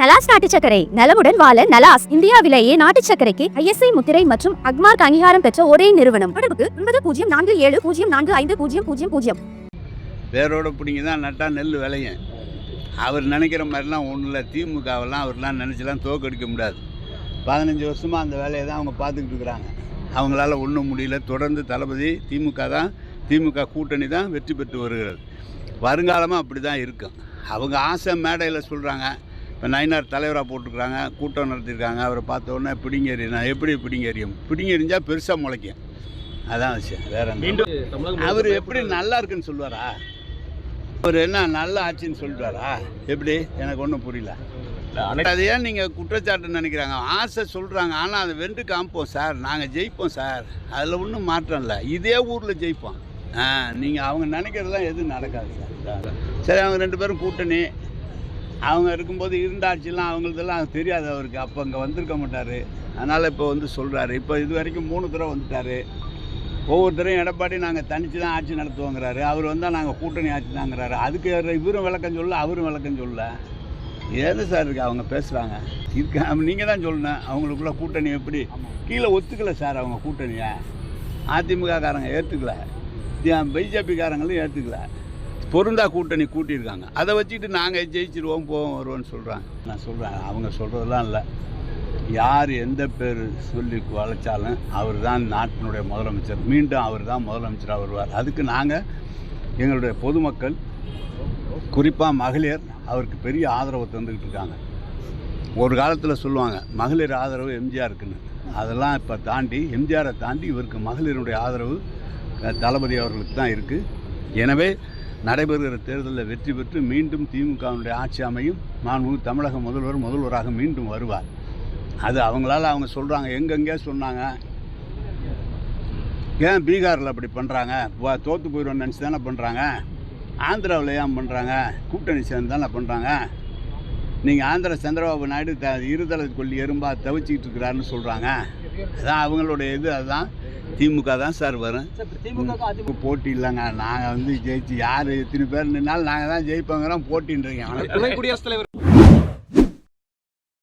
நலாஸ் நாட்டு சர்க்கரை நலமுடன் வாழ நலாஸ் இந்தியாவிலேயே நாட்டு சக்கரைக்கு ஐஎஸ்ஐ முத்திரை மற்றும் அக்மார்க் அங்கீகாரம் பெற்ற ஒரே நிறுவனம். தொடர்புக்கு ஒன்பது பூஜ்ஜியம் நான்கு ஏழு பூஜ்ஜியம் நான்கு ஐந்து பூஜ்ஜியம் பூஜ்ஜியம் பூஜ்ஜியம். வேரோட பிடிங்கி தான் நட்டால் நெல் விளையும். அவர் நினைக்கிற மாதிரிலாம் ஒன்றும் இல்லை. திமுகவெல்லாம் அவர்லாம் நினச்சிலாம் தோக்கடிக்க முடியாது. பதினஞ்சு வருஷமாக அந்த வேலையை தான் அவங்க பார்த்துக்கிட்டு இருக்கிறாங்க. அவங்களால ஒன்றும் முடியல. தொடர்ந்து தளபதி திமுக தான் திமுக கூட்டணி தான் வெற்றி பெற்று வருகிறது. வருங்காலமாக அப்படி தான் இருக்கும். அவங்க ஆசை மேடையில் சொல்கிறாங்க இப்போ நயினார் தலைவராக போட்டிருக்கிறாங்க கூட்டம் நடத்தியிருக்காங்க அவரை பார்த்த உடனே பிடிங்கறினா எப்படி பிடிங்கறியும்? பிடிங்கறிஞ்சால் பெருசாக முளைக்கும். அதான் விஷயம் வேற அவர் எப்படி நல்லா இருக்குன்னு சொல்லுவாரா? அவர் என்ன நல்ல ஆட்சின்னு சொல்லிட்டாரா? எப்படி? எனக்கு ஒன்றும் புரியல. அது ஏன் நீங்கள் குற்றச்சாட்டு நினைக்கிறாங்க? ஆசை சொல்கிறாங்க ஆனால் அதை வென்று காமிப்போம் சார். நாங்கள் ஜெயிப்போம் சார். அதில் ஒன்றும் மாற்றம் இல்லை. இதே ஊரில் ஜெயிப்போம். ஆ நீங்கள் அவங்க நினைக்கிறதெல்லாம் எதுவும் நடக்காது சார். சரி அவங்க ரெண்டு பேரும் கூட்டணி அவங்க இருக்கும்போது இருந்த ஆட்சியெல்லாம் அவங்களுதெல்லாம் தெரியாது அவருக்கு. அப்போ அங்கே வந்திருக்க மாட்டார். அதனால் இப்போ வந்து சொல்கிறாரு இப்போ இது வரைக்கும் மூணு தடவை வந்துட்டார். ஒவ்வொருத்தரையும் எடப்பாடி நாங்கள் தனித்து தான் ஆட்சி நடத்துவோங்கிறாரு. அவர் வந்தால் நாங்கள் கூட்டணி ஆட்சி தாங்கிறாரு. அதுக்கு இவரும் விளக்கம் சொல்ல அவரும் விளக்கம் சொல்ல ஏது சார் இருக்கு? அவங்க பேசுகிறாங்க இருக்கா? நீங்கள் தான் சொல்லணும். அவங்களுக்குள்ள கூட்டணி எப்படி? கீழே ஒத்துக்கல சார் அவங்க கூட்டணியை. அதிமுக காரங்க ஏற்றுக்கல பிஜேபிக்காரங்களும் ஏற்றுக்கல பொருந்தா கூட்டணி கூட்டியிருக்காங்க. அதை வச்சுக்கிட்டு நாங்கள் ஜெயிச்சிருவோம் போவோம் வருவோம்னு சொல்கிறாங்க நான் சொல்கிறேன் அவங்க சொல்கிறதெல்லாம் இல்லை. யார் எந்த பேர் சொல்லி வளைச்சாலும் அவர் தான் நாட்டினுடைய முதலமைச்சர். மீண்டும் அவர் தான் முதலமைச்சராக வருவார். அதுக்கு நாங்கள் எங்களுடைய பொதுமக்கள் குறிப்பாக மகளிர் அவருக்கு பெரிய ஆதரவு தந்துக்கிட்டு இருக்காங்க. ஒரு காலத்தில் சொல்லுவாங்க மகளிர் ஆதரவு எம்ஜிஆருக்குன்னு. அதெல்லாம் இப்போ தாண்டி எம்ஜிஆரை தாண்டி இவருக்கு மகளிருடைய ஆதரவு தளபதி அவர்களுக்கு தான் இருக்குது எனவே நடைபெறுகிற தேர்தலில் வெற்றி பெற்று மீண்டும் திமுகவினுடைய ஆட்சி அமையும். மாண்பு தமிழக முதல்வர் முதல்வராக மீண்டும் வருவார். அது அவங்களால அவங்க சொல்கிறாங்க எங்கெங்கே சொன்னாங்க? ஏன் பீகாரில் அப்படி பண்ணுறாங்க தோற்று போயிடுவோம்னு நினச்சி தானே பண்ணுறாங்க ஆந்திராவில் ஏன் பண்ணுறாங்க கூட்டணி சேர்ந்து தானே பண்ணுறாங்க நீங்கள் ஆந்திரா சந்திரபாபு நாயுடு த இருதலை கொல்லி எறும்பா தவிச்சிக்கிட்டு இருக்கிறாருன்னு சொல்கிறாங்க அதான் அவங்களுடைய இது அதுதான் திமுக தான் சார் வரும். போட்டி இல்லைங்க. நாங்கள் வந்து ஜெயிச்சு யார் எத்தனை பேர் நின்னாலும் நாங்கள் தான் ஜெயிப்போங்கிறோம் போட்டின்றீங்க. துணை குடியரசுத் தலைவர்.